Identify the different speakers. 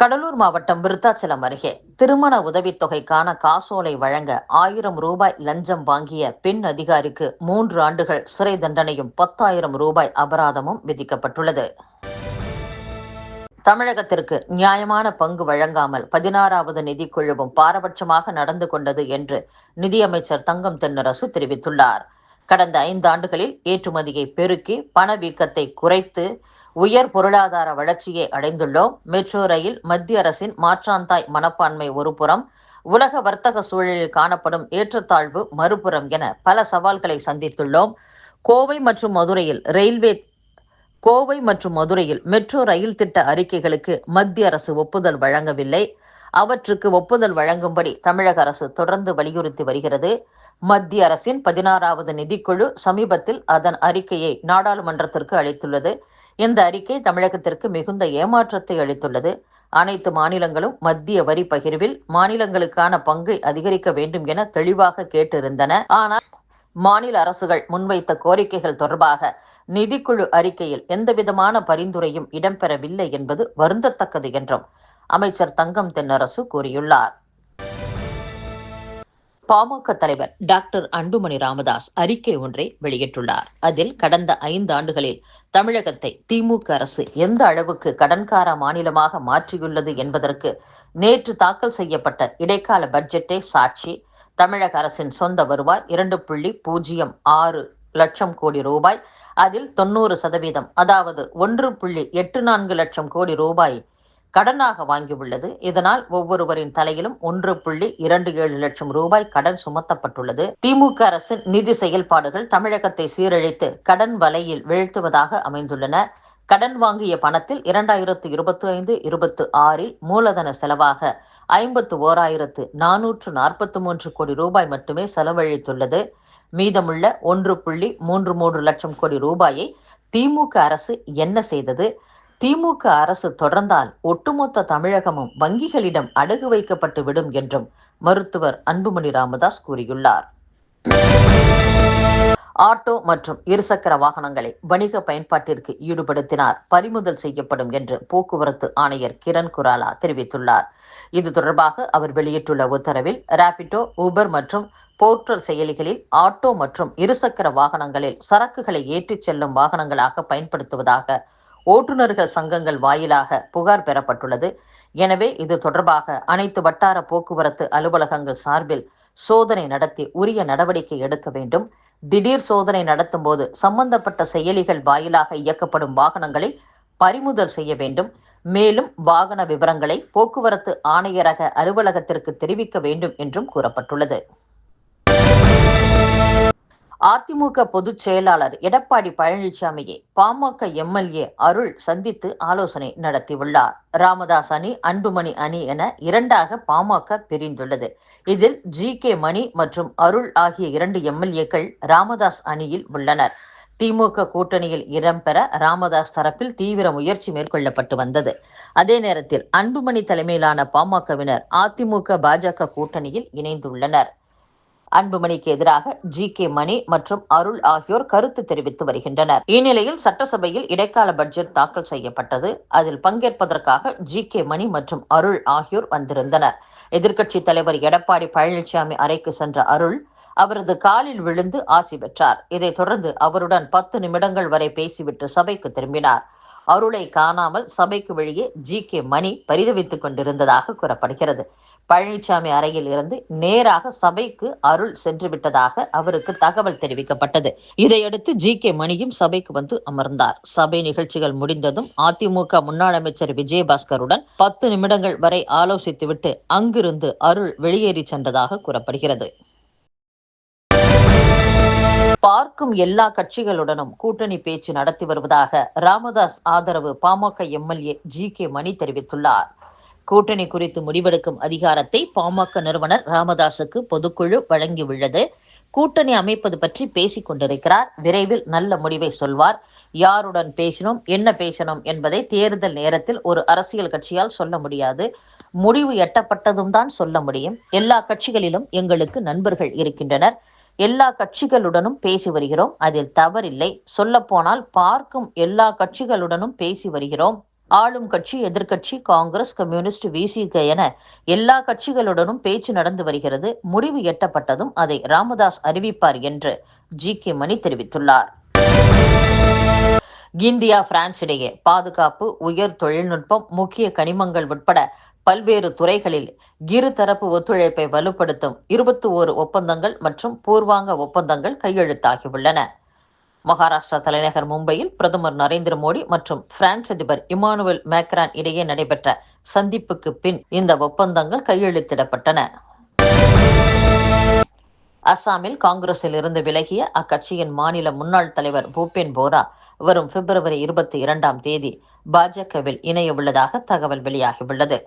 Speaker 1: கடலூர் மாவட்டம் விருத்தாச்சலம் அருகே திருமண உதவித்தொகைக்கான காசோலை வழங்க ஆயிரம் ரூபாய் லஞ்சம் வாங்கிய பெண் அதிகாரிக்கு மூன்று ஆண்டுகள் சிறை தண்டனையும் பத்தாயிரம் ரூபாய் அபராதமும் விதிக்கப்பட்டுள்ளது. தமிழகத்திற்கு நியாயமான பங்கு வழங்காமல் பதினாறாவது நிதிக்குழுவும் பாரபட்சமாக நடந்து கொண்டது என்று நிதியமைச்சர் தங்கம் தென்னரசு தெரிவித்துள்ளார். கடந்த ஐந்தாண்டுகளில் ஏற்றுமதியை பெருக்கி பணவீக்கத்தை குறைத்து உயர் பொருளாதார வளர்ச்சியை அடைந்துள்ளோம். மெட்ரோ ரயில் மத்திய அரசின் மாற்றாந்தாய் மனப்பான்மை ஒருபுறம் உலக வர்த்தக சூழலில் காணப்படும் ஏற்றத்தாழ்வு மறுபுறம் என பல சவால்களை சந்தித்துள்ளோம். கோவை மற்றும் மதுரையில் ரயில்வே கோவை மற்றும் மதுரையில் மெட்ரோ ரயில் திட்ட அறிக்கைகளுக்கு மத்திய அரசு ஒப்புதல் வழங்கவில்லை. அவற்றுக்கு ஒப்புதல் வழங்கும்படி தமிழக அரசு தொடர்ந்து வலியுறுத்தி வருகிறது. மத்திய அரசின் பதினாறாவது நிதிக்குழு சமீபத்தில் அதன் அறிக்கையை நாடாளுமன்றத்திற்கு அளித்துள்ளது. இந்த அறிக்கை தமிழகத்திற்கு மிகுந்த ஏமாற்றத்தை அளித்துள்ளது. அனைத்து மாநிலங்களும் மத்திய வரி பகிர்வில் மாநிலங்களுக்கான பங்கை அதிகரிக்க வேண்டும் என தெளிவாக கேட்டிருந்தன. ஆனால் மாநில அரசுகள் முன்வைத்த கோரிக்கைகள் தொடர்பாக நிதிக்குழு அறிக்கையில் எந்தவிதமான பரிந்துரையும் இடம்பெறவில்லை என்பது வருந்தத்தக்கது என்றும் அமைச்சர் தங்கம் தென்னரசு கூறியுள்ளார். பாமக தலைவர் டாக்டர் அன்புமணி ராமதாஸ் அறிக்கை ஒன்றை வெளியிட்டுள்ளார். அதில் கடந்த ஐந்து ஆண்டுகளில் தமிழகத்தை திமுக அரசு எந்த அளவுக்கு கடன்கார மாநிலமாக மாற்றியுள்ளது என்பதற்கு நேற்று தாக்கல் செய்யப்பட்ட இடைக்கால பட்ஜெட்டே சாட்சி. தமிழக அரசின் சொந்த வருவாய் இரண்டு புள்ளி பூஜ்ஜியம் ஆறு லட்சம் கோடி ரூபாய். அதில் தொண்ணூறு சதவீதம் அதாவது ஒன்று புள்ளி எட்டு நான்கு லட்சம் கோடி ரூபாய் கடனாக வாங்கியுள்ளது. இதனால் ஒவ்வொருவரின் தலையிலும் ஒன்று புள்ளி இரண்டு ஏழு லட்சம் ரூபாய் கடன் சுமத்தப்பட்டுள்ளது. திமுக அரசின் நிதி செயல்பாடுகள் தமிழகத்தை சீரழித்து கடன் வலையில் வீழ்த்துவதாக அமைந்துள்ளன. கடன் வாங்கிய பணத்தில் இரண்டாயிரத்து இருபத்தி ஐந்து இருபத்தி ஆறில் மூலதன செலவாக ஐம்பத்து ஓராயிரத்து நானூற்று நாற்பத்தி மூன்று கோடி ரூபாய் மட்டுமே செலவழித்துள்ளது. மீதமுள்ள ஒன்று புள்ளி மூன்று மூன்று லட்சம் கோடி ரூபாயை திமுக அரசு என்ன செய்தது? திமுக அரசு தொடர்ந்தால் ஒட்டுமொத்த தமிழகமும் வங்கிகளிடம் அடகு வைக்கப்பட்டு விடும் என்றும் மருத்துவர் அன்புமணி ராமதாஸ் கூறியுள்ளார். ஆட்டோ மற்றும் இருசக்கர வாகனங்களை வணிக பயன்பாட்டிற்கு ஈடுபடுத்தினார். பறிமுதல் செய்யப்படும் என்று போக்குவரத்து ஆணையர் கிரண் குராலா தெரிவித்துள்ளார். இது தொடர்பாக அவர் வெளியிட்டுள்ள உத்தரவில் ராபிடோ ஊபர் மற்றும் போர்ட்டர் செயலிகளில் ஆட்டோ மற்றும் இருசக்கர வாகனங்களில் சரக்குகளை ஏற்றிச் செல்லும் வாகனங்களாக பயன்படுத்துவதாக ஓட்டுநர்கள் சங்கங்கள் வாயிலாக புகார் பெறப்பட்டுள்ளது. எனவே இது தொடர்பாக அனைத்து வட்டார போக்குவரத்து அலுவலகங்கள் சார்பில் சோதனை நடத்தி உரிய நடவடிக்கை எடுக்க வேண்டும். திடீர் சோதனை நடத்தும் போது சம்பந்தப்பட்ட செயலிகள் வாயிலாக இயக்கப்படும் வாகனங்களை பறிமுதல் செய்ய வேண்டும். மேலும் வாகன விவரங்களை போக்குவரத்து ஆணையரக அலுவலகத்திற்கு தெரிவிக்க வேண்டும் என்றும் கூறப்பட்டுள்ளது. அதிமுக பொதுச் செயலாளர் எடப்பாடி பழனிசாமியை பாமக எம்எல்ஏ அருள் சந்தித்து ஆலோசனை நடத்தியுள்ளார். ராமதாஸ் அணி அன்புமணி அணி என இரண்டாக பாமக பிரிந்துள்ளது. இதில் ஜி கே மணி மற்றும் அருள் ஆகிய இரண்டு எம்எல்ஏக்கள் ராமதாஸ் அணியில் உள்ளனர். திமுக கூட்டணியில் இடம்பெற ராமதாஸ் தரப்பில் தீவிர முயற்சி மேற்கொள்ளப்பட்டு வந்தது. அதே நேரத்தில் அன்புமணி தலைமையிலான பாமகவினர் அதிமுக பாஜக கூட்டணியில் இணைந்துள்ளனர். அன்புமணிக்கு எதிராக ஜி கே மணி மற்றும் அருள் ஆகியோர் கருத்து தெரிவித்து வருகின்றனர். இந்நிலையில் சட்டசபையில் இடைக்கால பட்ஜெட் தாக்கல் செய்யப்பட்டது. அதில் பங்கேற்பதற்காக ஜி கே மணி மற்றும் அருள் ஆகியோர் வந்திருந்தனர். எதிர்க்கட்சித் தலைவர் எடப்பாடி பழனிசாமி அறைக்கு சென்ற அருள் அவரது காலில் விழுந்து ஆசி பெற்றார். இதைத் தொடர்ந்து அவருடன் பத்து நிமிடங்கள் வரை பேசிவிட்டு சபைக்கு திரும்பினார். அருளை காணாமல் சபைக்கு வெளியே ஜி கே மணி பரிதவித்துக் கொண்டிருந்ததாக கூறப்படுகிறது. பழனிசாமி அறையில் இருந்து நேராக சபைக்கு அருள் சென்று விட்டதாக அவருக்கு தகவல் தெரிவிக்கப்பட்டது. இதையடுத்து ஜி கே மணியும் சபைக்கு வந்து அமர்ந்தார். சபை நிகழ்ச்சிகள் முடிந்ததும் அதிமுக முன்னாள் அமைச்சர் விஜயபாஸ்கருடன் பத்து நிமிடங்கள் வரை ஆலோசித்துவிட்டு அங்கிருந்து அருள் வெளியேறி சென்றதாக கூறப்படுகிறது. பார்க்கும் எல்லா கட்சிகளுடனும் கூட்டணி பேச்சு நடத்தி வருவதாக ராமதாஸ் ஆதரவு PMK MLA G K Mani தெரிவித்துள்ளார். கூட்டணி குறித்து முடிவெடுக்கும் அதிகாரத்தை பாமக நிறுவனர் ராமதாசுக்கு பொதுக்குழு வழங்கியுள்ளது. கூட்டணி அமைப்பது பற்றி பேசிக் கொண்டிருக்கிறார். விரைவில் நல்ல முடிவை சொல்வார். யாருடன் பேசினோம் என்ன பேசணும் என்பதை தேர்தல் நேரத்தில் ஒரு அரசியல் கட்சியால் சொல்ல முடியாது. முடிவு எட்டப்பட்டதும் தான் சொல்ல முடியும். எல்லா கட்சிகளிலும் எங்களுக்கு நண்பர்கள் இருக்கின்றனர். எல்லா கட்சிகளுடனும் பேசி வருகிறோம். அதில் தவறில்லை. சொல்லப்போனால் பார்க்கும் எல்லா கட்சிகளுடனும் பேசி வருகிறோம். ஆளும் கட்சி எதிர்கட்சி காங்கிரஸ் கம்யூனிஸ்ட் விசிக என எல்லா கட்சிகளுடனும் பேச்சு நடந்து வருகிறது. முடிவு எட்டப்பட்டதும் அதை ராமதாஸ் அறிவிப்பார் என்று ஜி கே மணி தெரிவித்துள்ளார். இந்தியா பிரான்ஸ் இடையே பாதுகாப்பு உயர் தொழில்நுட்பம் முக்கிய கனிமங்கள் உட்பட பல்வேறு துறைகளில் இருதரப்பு ஒத்துழைப்பை வலுப்படுத்தும் இருபத்தி ஓரு ஒப்பந்தங்கள் மற்றும் பூர்வாங்க ஒப்பந்தங்கள் கையெழுத்தாகியுள்ளன. மகாராஷ்டிரா தலைநகர் மும்பையில் பிரதமர் நரேந்திர மோடி மற்றும் பிரான்ஸ் அதிபர் இமானுவேல் மேக்ரான் இடையே நடைபெற்ற சந்திப்புக்கு பின் இந்த ஒப்பந்தங்கள் கையெழுத்திடப்பட்டன. அசாமில் காங்கிரஸில் இருந்து விலகிய அக்கட்சியின் மாநில முன்னாள் தலைவர் பூபேன் போரா வரும் பிப்ரவரி இருபத்தி இரண்டாம் தேதி பாஜகவில் இணைய உள்ளதாக தகவல் வெளியாகியுள்ளது.